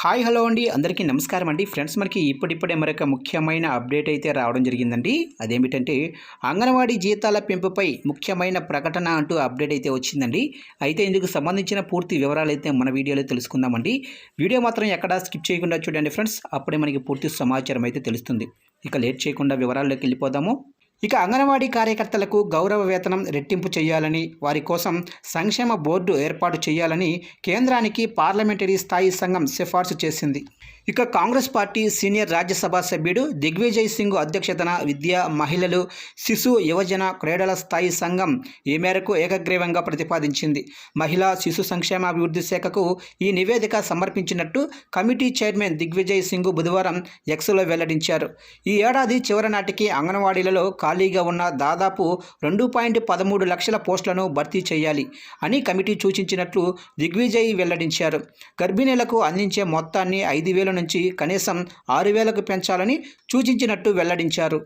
Hi hello అండి. అందరికీ నమస్కారం అండి. ఫ్రెండ్స్ మనకి ఇప్పుడిప్పుడే మరొక ముఖ్యమైన అప్డేట్ అయితే రావడం జరిగిందండి. అదేమిటంటే అంగన్వాడీ జీతాల పెంపుపై ముఖ్యమైన ప్రకటన అంటూ అప్డేట్ అయితే వచ్చిందండి. అయితే ఇందుకు సంబంధించిన పూర్తి వివరాలు అయితే మన వీడియోలో తెలుసుకుందామండి. వీడియో మాత్రం ఎక్కడా స్కిప్ చేయకుండా చూడండి ఫ్రెండ్స్. అప్పుడే మనకి పూర్తి సమాచారం అయితే తెలుస్తుంది. ఇక లేట్ చేయకుండా వివరాల్లోకి వెళ్ళిపోదాము. ఇక అంగన్వాడీ కార్యకర్తలకు గౌరవ వేతనం రెట్టింపు చేయాలని వారి కోసం సంక్షేమ బోర్డు ఏర్పాటు చేయాలని కేంద్రానికి పార్లమెంటరీ స్థాయి సంఘం సిఫార్సు చేసింది. ఇక కాంగ్రెస్ పార్టీ సీనియర్ రాజ్యసభ సభ్యుడు దిగ్విజయ్ సింగ్ అధ్యక్షతన విద్య మహిళలు శిశు యువజన క్రీడల స్థాయి సంఘం ఈ మేరకు ఏకగ్రీవంగా ప్రతిపాదించింది. మహిళా శిశు సంక్షేమాభివృద్ధి శాఖకు ఈ నివేదిక సమర్పించినట్టు కమిటీ చైర్మన్ దిగ్విజయ్ సింగ్ బుధవారం ఎక్స్లో వెల్లడించారు. ఈ ఏడాది చివరి నాటికి అంగన్వాడీలలో ఖాళీగా ఉన్న దాదాపు రెండు పాయింట్ పదమూడు లక్షల పోస్టులను భర్తీ చేయాలి అని కమిటీ సూచించినట్లు దిగ్విజయ్ వెల్లడించారు. గర్భిణీలకు అందించే మొత్తాన్ని ఐదు వేల నుంచి కనీసం ఆరు వేలకు పెంచాలని సూచించినట్టు వెల్లడించారు.